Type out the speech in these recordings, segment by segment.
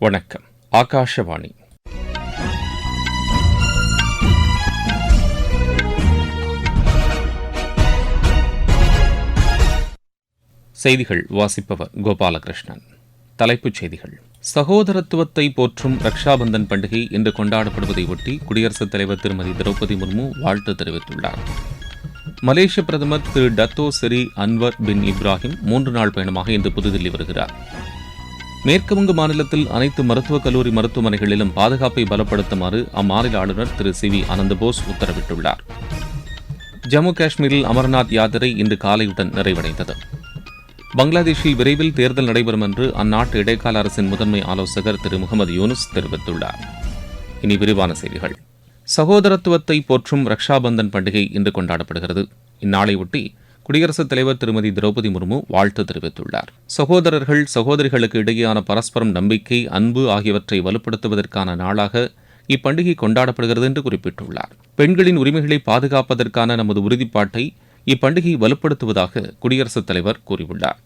வணக்கம். ஆகாஷவாணி. செய்திகள் வாசிப்பவர் கோபாலகிருஷ்ணன். தலைப்புச் செய்திகள். சகோதரத்துவத்தை போற்றும் ரக்ஷாபந்தன் பண்டிகை இன்று கொண்டாடப்படுவதை ஒட்டி குடியரசுத் தலைவர் திருமதி திரௌபதி முர்மு வாழ்த்து தெரிவித்துள்ளார். மலேசிய பிரதமர் திரு டத்தோ செரி அன்வர் பின் இப்ராஹிம் மூன்று நாள் பயணமாக இன்று புதுதில்லி வருகிறார். மேற்குவங்க மாநிலத்தில் அனைத்து மருத்துவக் கல்லூரி மருத்துவமனைகளிலும் பாதுகாப்பை பலப்படுத்துமாறு அம்மாநில ஆளுநர் திரு சி வி அனந்தபோஸ் உத்தரவிட்டுள்ளார். ஜம்மு காஷ்மீரில் அமர்நாத் யாத்திரை இன்று காலையுடன் நிறைவடைந்தது. பங்களாதேஷில் விரைவில் தேர்தல் நடைபெறும் என்று அந்நாட்டு இடைக்கால அரசின் முதன்மை ஆலோசகர் திரு முகமது யூனுஸ் தெரிவித்துள்ளார். இனி விரிவான செய்திகள். சகோதரத்துவத்தை போற்றும் ரக்ஷாபந்தன் பண்டிகை இன்று கொண்டாடப்படுகிறது. இந்நாளையொட்டி குடியரசுத் தலைவர் திருமதி திரௌபதி முர்மு வாழ்த்து தெரிவித்துள்ளார். சகோதரர்கள் சகோதரிகளுக்கு இடையேயான பரஸ்பரம் நம்பிக்கை அன்பு ஆகியவற்றை வலுப்படுத்துவதற்கான நாளாக இப்பண்டிகை கொண்டாடப்படுகிறது என்று குறிப்பிட்டுள்ளார். பெண்களின் உரிமைகளை பாதுகாப்பதற்கான நமது உறுதிப்பாட்டை இப்பண்டிகை வலுப்படுத்துவதாக குடியரசுத் தலைவர் கூறியுள்ளார்.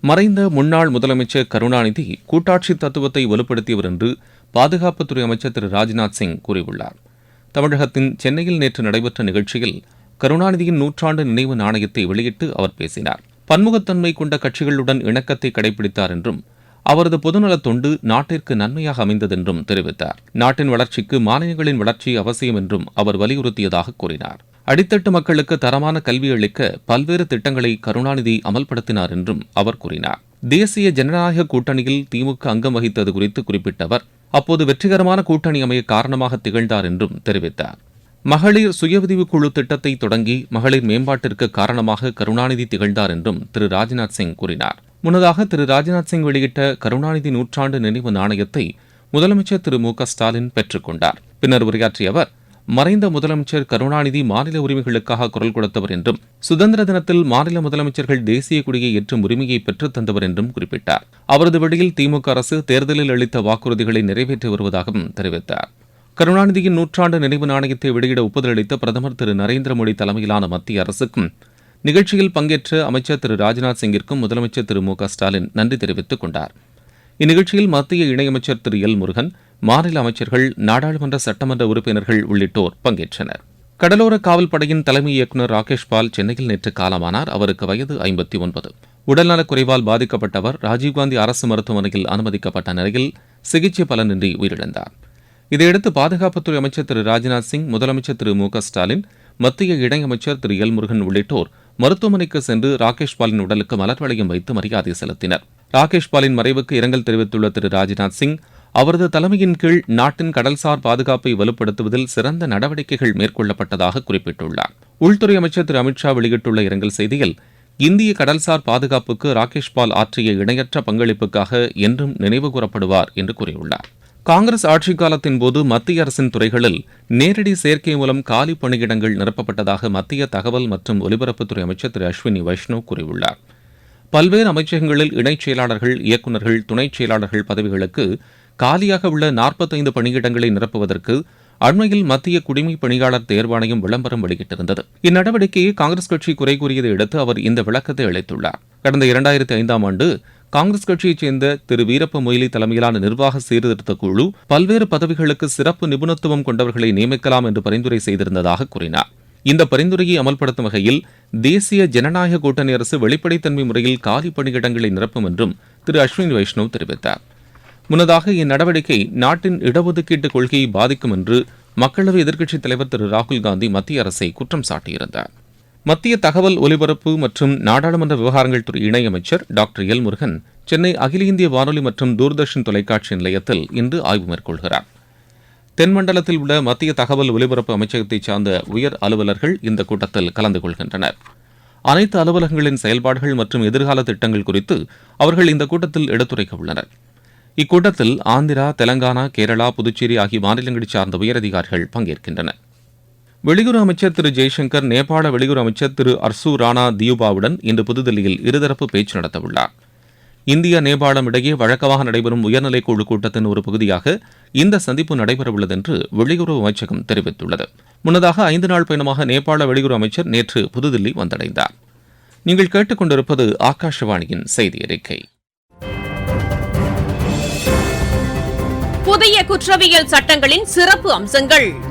மறைந்த முன்னாள் முதலமைச்சர் கருணாநிதி கூட்டாட்சி தத்துவத்தை வலுப்படுத்தியவர் என்று பாதுகாப்புத்துறை அமைச்சர் திரு. ராஜ்நாத் சிங் கூறியுள்ளார். தமிழகத்தின் சென்னையில் நேற்று நடைபெற்ற நிகழ்ச்சியில் கருணாநிதியின் நூற்றாண்டு நினைவு நாணயத்தை வெளியிட்டு அவர் பேசினார். பன்முகத்தன்மை கொண்ட கட்சிகளுடன் இணக்கத்தை கடைபிடித்தார் என்றும் அவரது பொதுநலத் தொண்டு நாட்டிற்கு நன்மையாக அமைந்ததென்றும் தெரிவித்தார். நாட்டின் வளர்ச்சிக்கு மாநிலங்களின் வளர்ச்சி அவசியம் என்றும் அவர் வலியுறுத்தியதாக கூறினார். அடித்தட்டு மக்களுக்கு தரமான கல்வி அளிக்க பல்வேறு திட்டங்களை கருணாநிதி அமல்படுத்தினார் என்றும் அவர் கூறினார். தேசிய ஜனநாயக கூட்டணியில் திமுக அங்கம் வகித்தது குறித்து குறிப்பிட்ட அவர் அப்போது வெற்றிகரமான கூட்டணி அமைய காரணமாக திகழ்ந்தார் என்றும் தெரிவித்தார். மகளிர் சுயஉதவிக் குழு திட்டத்தை தொடங்கி மகளிர் மேம்பாட்டிற்கு காரணமாக கருணாநிதி திகழ்ந்தார் என்றும் திரு ராஜ்நாத் சிங் கூறினார். முன்னதாக திரு ராஜ்நாத் சிங் வெளியிட்ட கருணாநிதி நூற்றாண்டு நினைவு நாணயத்தை முதலமைச்சர் திரு மு க ஸ்டாலின் பெற்றுக் கொண்டார். பின்னர் உரையாற்றிய அவர் மறைந்த முதலமைச்சர் கருணாநிதி மாநில உரிமைகளுக்காக குரல் கொடுத்தவர் என்றும் சுதந்திர தினத்தில் மாநில முதலமைச்சர்கள் தேசிய கொடியை ஏற்றும் உரிமையை பெற்றுத் தந்தவர் என்றும் குறிப்பிட்டார். அவரது வழியில் திமுக அரசு தேர்தலில் அளித்த வாக்குறுதிகளை நிறைவேற்றி வருவதாகவும் தெரிவித்தார். கருணாநிதியின் நூற்றாண்டு நினைவு நாணயத்தை வெளியிட ஒப்புதல் அளித்த பிரதமர் திரு நரேந்திர மோடி தலைமையிலான மத்திய அரசுக்கும் நிகழ்ச்சியில் பங்கேற்ற அமைச்சர் திரு ராஜ்நாத் சிங்கிற்கும் முதலமைச்சர் திரு மு ஸ்டாலின் நன்றி தெரிவித்துக் கொண்டார். இந்நிகழ்ச்சியில் மத்திய இணையமைச்சர் திரு எல் முருகன் மாநில அமைச்சர்கள் நாடாளுமன்ற சட்டமன்ற உறுப்பினர்கள் உள்ளிட்டோர் பங்கேற்றனர். கடலோர காவல் படையின் தலைமை இயக்குநர் ராகேஷ் பால் சென்னையில் நேற்று காலமானார். அவருக்கு வயது ஐம்பத்தி ஒன்பது. உடல்நலக் குறைவால் பாதிக்கப்பட்டவர் ராஜீவ்காந்தி அரசு மருத்துவமனையில் அனுமதிக்கப்பட்ட நிலையில் சிகிச்சை பலனின்றி உயிரிழந்தார். இதையடுத்து பாதுகாப்புத்துறை அமைச்சர் திரு ராஜ்நாத் சிங் முதலமைச்சர் திரு மு ஸ்டாலின் மத்திய இணையமைச்சர் திரு எல் முருகன் உள்ளிட்டோர் மருத்துவமனைக்கு சென்று ராகேஷ் பாலின் உடலுக்கு மலர் வளையம் வைத்து மரியாதை செலுத்தினர். ராகேஷ் பாலின் மறைவுக்கு இரங்கல் தெரிவித்துள்ள திரு ராஜ்நாத் சிங் அவரது தலைமையின் கீழ் நாட்டின் கடல்சார் பாதுகாப்பை வலுப்படுத்துவதில் சிறந்த நடவடிக்கைகள் மேற்கொள்ளப்பட்டதாக குறிப்பிட்டுள்ளார். உள்துறை அமைச்சர் திரு அமித்ஷா வெளியிட்டுள்ள இரங்கல் செய்தியில் இந்திய கடல்சார் பாதுகாப்புக்கு ராகேஷ் பால் ஆற்றிய இணையற்ற பங்களிப்புக்காக என்றும் நினைவு கூறப்படுவார் என்று கூறியுள்ளார். காங்கிரஸ் ஆட்சிக் காலத்தின் போது மத்திய அரசின் துறைகளில் நேரடி சேர்க்கை மூலம் காலி பணியிடங்கள் நிரப்பப்பட்டதாக மத்திய தகவல் மற்றும் ஒலிபரப்புத்துறை அமைச்சர் திரு அஸ்வினி வைஷ்ணவ் கூறியுள்ளார். பல்வேறு அமைச்சகங்களில் இணைச் செயலாளர்கள் இயக்குநர்கள் துணைச் செயலாளர்கள் பதவிகளுக்கு காலியாக உள்ள நாற்பத்தைந்து பணியிடங்களை நிரப்புவதற்கு அண்மையில் மத்திய குடிமை பணியாளர் தேர்வாணையம் விளம்பரம் வெளியிட்டிருந்தது. இந்நடவடிக்கையை காங்கிரஸ் கட்சி குறை கூறியதை அடுத்து அவர் இந்த விளக்கத்தை அளித்துள்ளார். கடந்த இரண்டாயிரத்தி ஐந்தாம் ஆண்டு காங்கிரஸ் கட்சியைச் சேர்ந்த திரு வீரப்ப மொய்லி தலைமையிலான நிர்வாக சீர்திருத்த குழு பல்வேறு பதவிகளுக்கு சிறப்பு நிபுணத்துவம் கொண்டவர்களை நியமிக்கலாம் என்று பரிந்துரை செய்திருந்ததாக கூறினார். இந்த பரிந்துரையை அமல்படுத்தும் வகையில் தேசிய ஜனநாயக கூட்டணி அரசு வெளிப்படைத்தன்மை முறையில் காலி பணியிடங்களை நிரப்பும் என்றும் திரு அஸ்வினி வைஷ்ணவ் தெரிவித்தார். முன்னதாக இந்நடவடிக்கை நாட்டின் இடஒதுக்கீட்டு கொள்கையை பாதிக்கும் என்று மக்களவை எதிர்க்கட்சித் தலைவர் திரு ராகுல் காந்தி மத்திய அரசை குற்றம் சாட்டியிருந்தார். மத்திய தகவல் ஒலிபரப்பு மற்றும் நாடாளுமன்ற விவகாரங்கள் துறை இணையமைச்சர் டாக்டர் எல் முருகன் சென்னை அகில இந்திய வானொலி மற்றும் தூர்தர்ஷன் தொலைக்காட்சி நிலையத்தில் இன்று ஆய்வு மேற்கொள்கிறார். தென்மண்டலத்தில் உள்ள மத்திய தகவல் ஒலிபரப்பு அமைச்சகத்தைச் சார்ந்த உயர் அலுவலர்கள் இந்த கூட்டத்தில் கலந்து கொள்கின்றனர். அனைத்து அலுவலகங்களின் செயல்பாடுகள் மற்றும் எதிர்கால திட்டங்கள் குறித்து அவர்கள் இந்த கூட்டத்தில் எடுத்துரைக்க உள்ளனர். இக்கூட்டத்தில் ஆந்திரா தெலங்கானா கேரளா புதுச்சேரி ஆகிய மாநிலங்களைச் சார்ந்த உயரதிகாரிகள் பங்கேற்கின்றனர். வெளியுறவு அமைச்சர் திரு ஜெய்சங்கர் நேபாள வெளியுறவு அமைச்சர் திரு அர்சு ராணா தியூபாவுடன் இன்று புதுதில்லியில் இருதரப்பு பேச்சு நடத்தவுள்ளார். இந்தியா நேபாளம் இடையே வழக்கமாக நடைபெறும் உயர்நிலை குழு கூட்டத்தின் ஒரு பகுதியாக இந்த சந்திப்பு நடைபெறவுள்ளது என்று வெளியுறவு அமைச்சகம் தெரிவித்துள்ளது. முன்னதாக ஐந்து நாள் பயணமாக நேபாள வெளியுறவு அமைச்சர் நேற்று புதுதில்லி வந்தடைந்தார். நீங்கள் கேட்டுக்கொண்டிருப்பது ஆகாஷவாணியின் செய்தி அறிக்கை. புதிய குற்றவியல் சட்டங்களின் சிறப்பு அம்சங்கள்.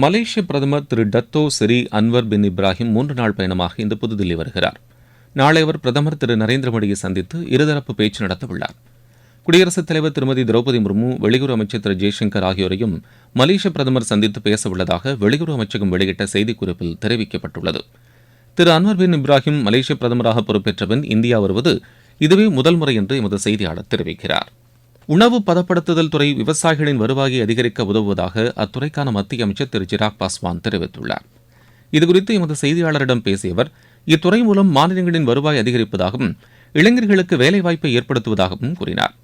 மலேசிய பிரதமர் திரு Dato Seri Anwar bin Ibrahim மூன்று நாள் பயணமாக இன்று புதுதில்லி வருகிறார். நாளை அவர் பிரதமர் திரு நரேந்திர மோடியை சந்தித்து இருதரப்பு பேச்சு நடத்தவுள்ளார். குடியரசுத் தலைவர் திருமதி திரௌபதி முர்மு வெளியுறவு அமைச்சர் திரு ஜெய்சங்கர் ஆகியோரையும் மலேசிய பிரதமர் சந்தித்து பேசவுள்ளதாக வெளியுறவு அமைச்சகம் வெளியிட்ட செய்திக்குறிப்பில் தெரிவிக்கப்பட்டுள்ளது. திரு அன்வர் பின் இப்ராஹிம் மலேசிய பிரதமராக பொறுப்பேற்ற பின் இந்தியா வருவது இதுவே முதல் முறை என்று எமது செய்தியாளர் தெரிவிக்கிறார். உணவு பதப்படுத்துதல் துறை விவசாயிகளின் வருவாயை அதிகரிக்க உதவுவதாக அத்துறைக்கான மத்திய அமைச்சர் திரு சிராக் பாஸ்வான் தெரிவித்துள்ளார். இதுகுறித்து எமது செய்தியாளரிடம் பேசிய அவர் இத்துறை மூலம் மாநிலங்களின் வருவாய் அதிகரிப்பதாகவும் இளைஞர்களுக்கு வேலைவாய்ப்பை ஏற்படுத்துவதாகவும் கூறினார்.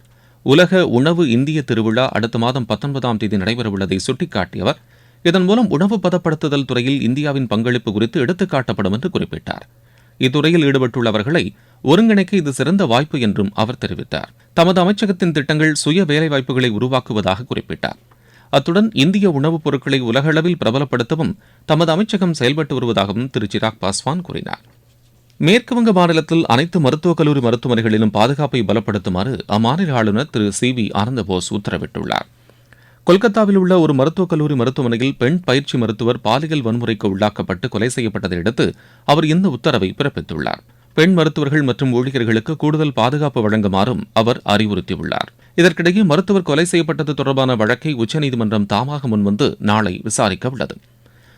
உலக உணவு இந்திய திருவிழா அடுத்த மாதம் பத்தொன்பதாம் தேதி நடைபெறவுள்ளதை சுட்டிக்காட்டிய அவர் இதன் மூலம் உணவு பதப்படுத்துதல் துறையில் இந்தியாவின் பங்களிப்பு குறித்து எடுத்துக்காட்டப்படும் என்று குறிப்பிட்டார். இத்துறையில் ஈடுபட்டுள்ளவர்களை ஒருங்கிணைக்க இது சிறந்த வாய்ப்பு என்றும் அவர் தெரிவித்தார். தமது அமைச்சகத்தின் திட்டங்கள் சுய வேலைவாய்ப்புகளை உருவாக்குவதாக குறிப்பிட்டார். அத்துடன் இந்திய உணவுப் பொருட்களை உலகளவில் பிரபலப்படுத்தவும் தமது அமைச்சகம் செயல்பட்டு வருவதாகவும் திரு சிராக் பாஸ்வான் கூறினார். மேற்குவங்க மாநிலத்தில் அனைத்து மருத்துவக் கல்லூரி மருத்துவமனைகளிலும் பாதுகாப்பை பலப்படுத்துமாறு அம்மாநில ஆளுநர் திரு சி வி ஆனந்தபோஸ் உத்தரவிட்டுள்ளார். கொல்கத்தாவில் உள்ள ஒரு மருத்துவக் கல்லூரி மருத்துவமனையில் பெண் பயிற்சி மருத்துவர் பாலியல் வன்முறைக்கு உள்ளாக்கப்பட்டு கொலை செய்யப்பட்டதை அடுத்து அவர் இந்த உத்தரவை பிறப்பித்துள்ளார். பெண் மருத்துவர்கள் மற்றும் ஊழியர்களுக்கு கூடுதல் பாதுகாப்பு வழங்குமாறும் அவர் அறிவுறுத்தியுள்ளார். இதற்கிடையே மருத்துவர் கொலை செய்யப்பட்டது தொடர்பான வழக்கை உச்சநீதிமன்றம் தாமாக முன்வந்து நாளை விசாரிக்க உள்ளது.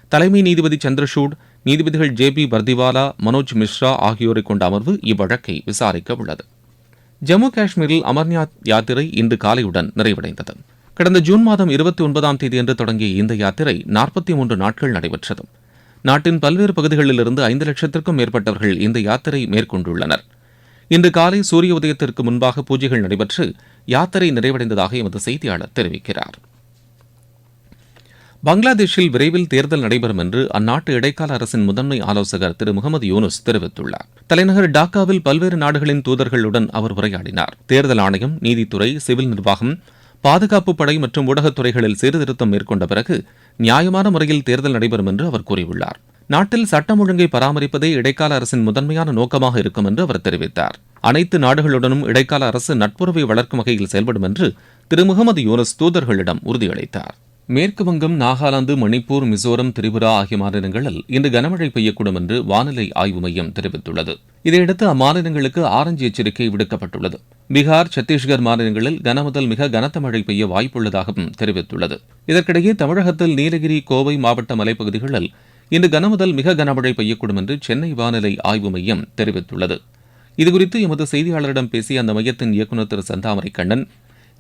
தலைமை நீதிபதி சந்திரசூட் நீதிபதிகள் ஜே பி பர்திவாலா மனோஜ் மிஸ்ரா ஆகியோரை கொண்ட அமர்வு இவ்வழக்கை விசாரிக்க உள்ளது. ஜம்மு காஷ்மீரில் அமர்நாத் யாத்திரை இன்று காலையுடன் நிறைவடைந்தது. கடந்த ஜூன் மாதம் இருபத்தி ஒன்பதாம் தேதியன்று தொடங்கிய இந்த யாத்திரை நாற்பத்தி மூன்று நாட்கள் நடைபெற்றது. நாட்டின் பல்வேறு பகுதிகளிலிருந்து ஐந்து லட்சத்திற்கும் மேற்பட்டவர்கள் இந்த யாத்திரை மேற்கொண்டுள்ளனர். இன்று காலை சூரிய உதயத்திற்கு முன்பாக பூஜைகள் நடைபெற்று யாத்திரை நிறைவடைந்ததாக எமது செய்தியாளர் தெரிவிக்கிறார். பங்களாதேஷில் விரைவில் தேர்தல் நடைபெறும் என்று அந்நாட்டு இடைக்கால அரசின் முதன்மை ஆலோசகர் திரு முகமது யூனுஸ் தெரிவித்துள்ளார். தலைநகர் டாக்காவில் பல்வேறு நாடுகளின் தூதர்களுடன் அவர் உரையாடினார். தேர்தல் ஆணையம் நீதித்துறை சிவில் நிர்வாகம் பாதுகாப்பு படை மற்றும் ஊடகத்துறைகளில் சீர்திருத்தம் மேற்கொண்ட பிறகு நியாயமான முறையில் தேர்தல் நடைபெறும் என்று அவர் கூறியுள்ளார். நாட்டில் சட்டம் ஒழுங்கை பராமரிப்பதே இடைக்கால அரசின் முதன்மையான நோக்கமாக இருக்கும் என்று அவர் தெரிவித்தார். அனைத்து நாடுகளுடனும் இடைக்கால அரசு நட்புறவை வளர்க்கும் வகையில் செயல்படும் என்று திரு. முகமது யூனஸ் தூதர்களிடம் உறுதியளித்தார். மேற்கு வங்கம் நாகாலாந்து மணிப்பூர் மிசோரம் திரிபுரா ஆகிய மாநிலங்களில் இன்று கனமழை பெய்யக்கூடும் என்று வானிலை ஆய்வு மையம் தெரிவித்துள்ளது. இதையடுத்து அம்மாநிலங்களுக்கு ஆரஞ்சு எச்சரிக்கை விடுக்கப்பட்டுள்ளது. பீகார் சத்தீஸ்கர் மாநிலங்களில் கனமுதல் மிக கனத்த மழை பெய்ய வாய்ப்புள்ளதாகவும் தெரிவித்துள்ளது. இதற்கிடையே தமிழகத்தில் நீலகிரி கோவை மாவட்ட மலைப்பகுதிகளில் இன்று கனமுதல் மிக கனமழை பெய்யக்கூடும் என்று சென்னை வானிலை ஆய்வு மையம் தெரிவித்துள்ளது. இதுகுறித்து எமது செய்தியாளரிடம் பேசிய அந்த மையத்தின் இயக்குநர் திரு சந்தாமரை கண்ணன்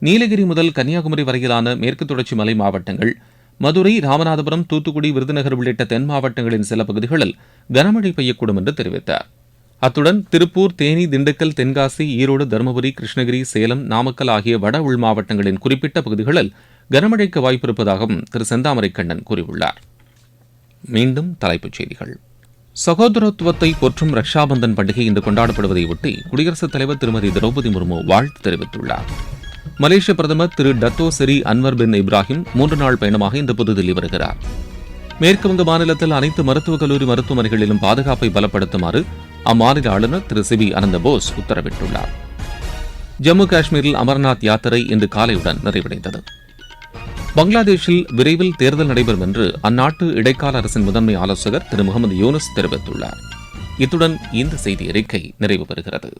நீலகிரி முதல் கன்னியாகுமரி வரையிலான மேற்கு தொடர்ச்சி மலை மாவட்டங்கள் மதுரை ராமநாதபுரம் தூத்துக்குடி விருதுநகர் உள்ளிட்ட தென் மாவட்டங்களின் சில பகுதிகளில் கனமழை பெய்யக்கூடும் என்று தெரிவித்தார். அத்துடன் திருப்பூர் தேனி திண்டுக்கல் தென்காசி ஈரோடு தருமபுரி கிருஷ்ணகிரி சேலம் நாமக்கல் ஆகிய வட உள் மாவட்டங்களின் குறிப்பிட்ட பகுதிகளில் கனமழைக்கு வாய்ப்பிருப்பதாகவும் திரு செந்தாமரை கண்ணன் கூறியுள்ளார். மீண்டும் தலைப்புச் செய்திகள். சகோதரத்துவத்தை போற்றும் ரக்ஷாபந்தன் பண்டிகை இன்று கொண்டாடப்படுவதையொட்டி குடியரசுத் தலைவர் திருமதி திரௌபதி முர்மு வாழ்த்து தெரிவித்துள்ளார். மலேசிய பிரதமர் திரு டத்தோ செரி அன்வர் பின் இப்ராஹிம் மூன்று நாள் பயணமாக இன்று புதுதில்லி வருகிறார். மேற்குவங்க மாநிலத்தில் அனைத்து மருத்துவக் கல்லூரி மருத்துவமனைகளிலும் பாதுகாப்பை பலப்படுத்துமாறு அம்மாநில ஆளுநர் திரு சிபி அனந்த போஸ் உத்தரவிட்டுள்ளார். ஜம்மு காஷ்மீரில் அமர்நாத் யாத்திரை இன்று காலையுடன் நிறைவடைந்தது. பங்களாதேஷில் விரைவில் தேர்தல் நடைபெறும் என்று அந்நாட்டு இடைக்கால அரசின் முதன்மை ஆலோசகர் திரு முகமது யூனுஸ் தெரிவித்துள்ளார். இத்துடன் இந்த செய்தி அறிக்கை நிறைவு பெறுகிறது.